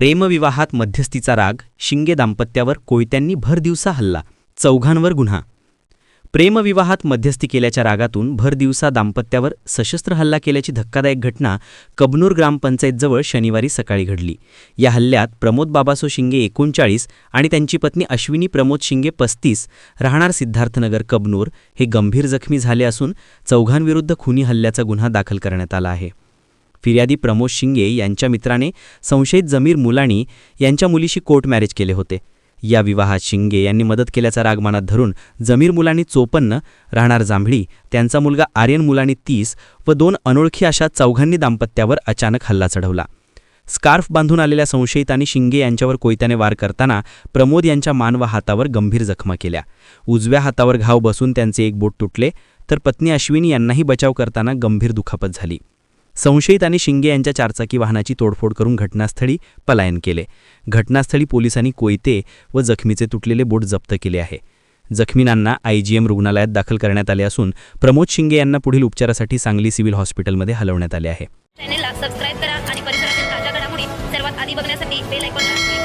प्रेमविवाहात मध्यस्थीचा राग शिंगे दाम्पत्यावर कोयत्यांनी भरदिवसा हल्ला चौघांवर गुन्हा. प्रेमविवाहात मध्यस्थी केल्याच्या रागातून भरदिवसा दाम्पत्यावर सशस्त्र हल्ला केल्याची धक्कादायक घटना कबनूर ग्रामपंचायतजवळ शनिवारी सकाळी घडली. या हल्ल्यात प्रमोद बाबासो शिंगे एकोणचाळीस आणि त्यांची पत्नी अश्विनी प्रमोद शिंगे पस्तीस राहणार सिद्धार्थनगर कबनूर हे गंभीर जखमी झाले असून चौघांविरुद्ध खुनी हल्ल्याचा गुन्हा दाखल करण्यात आला आहे. फिर्यादी प्रमोद शिंगे यांच्या मित्राने संशयित जमीर मुलाणी यांच्या मुलीशी कोर्ट मॅरेज केले होते. या विवाहात शिंगे यांनी मदत केल्याचा राग मनात धरून जमीर मुलांनी चोपन्न राहणार जांभळी त्यांचा मुलगा आर्यन मुलांनी तीस व दोन अनोळखी अशा चौघांनी दाम्पत्यावर अचानक हल्ला चढवला. स्कार्फ बांधून आलेल्या संशयितांनी शिंगे यांच्यावर कोयत्याने वार करताना प्रमोद यांच्या मान व हातावर गंभीर जखमा केल्या. उजव्या हातावर घाव बसून त्यांचे एक बोट तुटले तर पत्नी अश्विनी यांनाही बचाव करताना गंभीर दुखापत झाली. संशयित आणि शिंगे यांच्या चारचाकी वाहनाची तोडफोड करून घटनास्थळी पलायन केले. घटनास्थळी पोलिसांनी कोयते व जखमीचे तुटलेले बोट जप्त केले आहे. जखमींना आयजीएम रुग्णालयात दाखल करण्यात आले असून प्रमोद शिंगे यांना पुढील उपचारासाठी सांगली सिव्हिल हॉस्पिटलमध्ये हलवण्यात आले आहे. चॅनेलला सबस्क्राईब करा आणि परिसरातील ताज्या घडामोडी सर्वात आधी बघण्यासाठी बेल आयकॉनला